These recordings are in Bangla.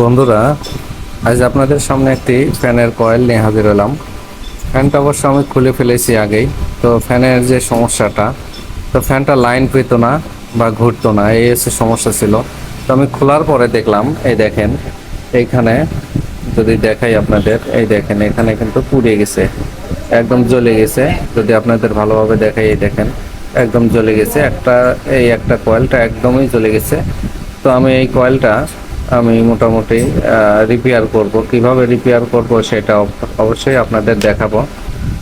বন্ধুরা, আজ আপনাদের সামনে একটি ফ্যানের কয়েল নিয়ে হাজির হলাম। ফ্যানটা অবশ্য আমি খুলে ফেলেছি আগেই। তো ফ্যানের যে সমস্যাটা, তো ফ্যানটা লাইন পেতো না বা ঘুরতো না, এই হচ্ছে সমস্যা ছিল। তো আমি খোলার পরে দেখলাম, এই দেখেন, এইখানে যদি দেখাই আপনাদের, এই দেখেন, এখানে কিন্তু পুড়ে গেছে, একদম জ্বলে গেছে। যদি আপনাদের ভালোভাবে দেখাই, এই দেখেন, একদম জ্বলে গেছে। একটা, এই একটা কয়েলটা একদমই জ্বলে গেছে। তো আমি এই কয়েলটা আমি মোটামুটি রিপেয়ার করব। কীভাবে রিপেয়ার করব সেটা অবশ্যই আপনাদের দেখাবো।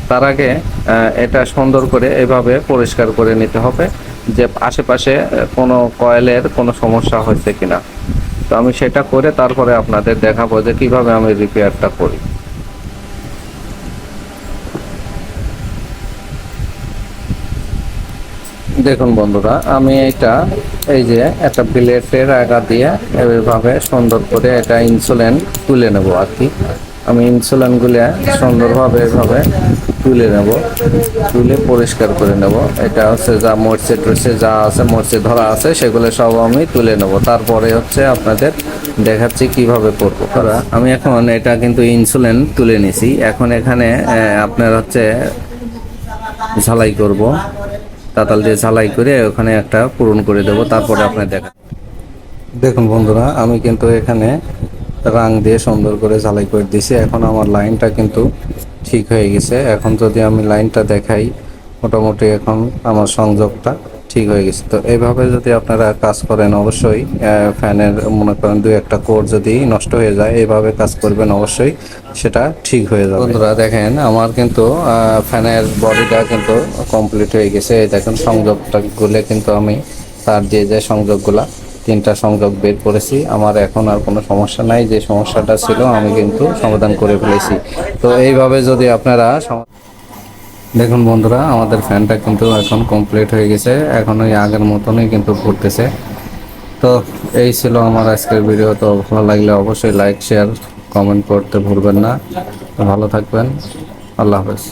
তার আগে এটা সুন্দর করে এভাবে পরিষ্কার করে নিতে হবে যে আশেপাশে কোনো কয়েলের কোনো সমস্যা হয়েছে কিনা। তো আমি সেটা করে তারপরে আপনাদের দেখাবো যে কীভাবে আমি রিপেয়ারটা করি। দেখুন বন্ধুরা, আমি এটা এই যে একটা প্লেটের আগা দিয়ে এইভাবে সুন্দর করে এটা ইনসুলিন তুলে নেব আর কি। আমি ইনসুলিনগুলো সুন্দরভাবে এভাবে তুলে নেব, তুলে পরিষ্কার করে নেব। এটা হচ্ছে যা মরচে টরচে যা আছে, মরচে ধরা আছে, সেগুলো সব আমি তুলে নেব। তারপরে হচ্ছে আপনাদের দেখাচ্ছি কীভাবে করব। আমি এখন এটা কিন্তু ইনসুলিন তুলে নিছি। এখন এখানে আপনার হচ্ছে ঝালাই করব। তাতাল দিয়ে ঝালাই করে ওখানে একটা পূরণ করে দেবো, তারপরে আপনি দেখা দেখুন বন্ধুরা, আমি কিন্তু এখানে রাং দিয়ে সুন্দর করে ঝালাই করে দিয়েছি। এখন আমার লাইনটা কিন্তু ঠিক হয়ে গেছে। এখন যদি আমি লাইনটা দেখাই, মোটামুটি এখন আমার সংযোগটা ঠিক হয়ে গেছে। তো এইভাবে যদি আপনারা কাজ করেন, অবশ্যই ফ্যানের মনে করেন দুই একটা কোর যদি নষ্ট হয়ে যায় এইভাবে কাজ করবেন অবশ্যই, সেটা ঠিক হয়ে যাবে। বন্ধুরা, দেখেন, আমার কিন্তু ফ্যানের বডিটা কিন্তু কমপ্লিট হয়ে গেছে। দেখেন, সংযোগটা গুলে কিন্তু আমি তার দিয়ে যে সংযোগগুলা, তিনটা সংযোগ বের করেছি। আমার এখন আর কোনো সমস্যা নাই, যে সমস্যাটা ছিল, আমি কিন্তু সমাধান করে ফেলেছি। তো এইভাবে যদি আপনারা দেখুন বন্ধুরা, আমাদের ফ্যানটা কিন্তু এখন কমপ্লিট হয়ে গেছে। এখন ওই আগের মতনই কিন্তু ঘুরতেছে তো এই ছিল আমার আজকের ভিডিও। তো ভালো লাগলে অবশ্যই লাইক শেয়ার কমেন্ট করতে ভুলবেন না। ভালো থাকবেন। আল্লাহ হাফেজ।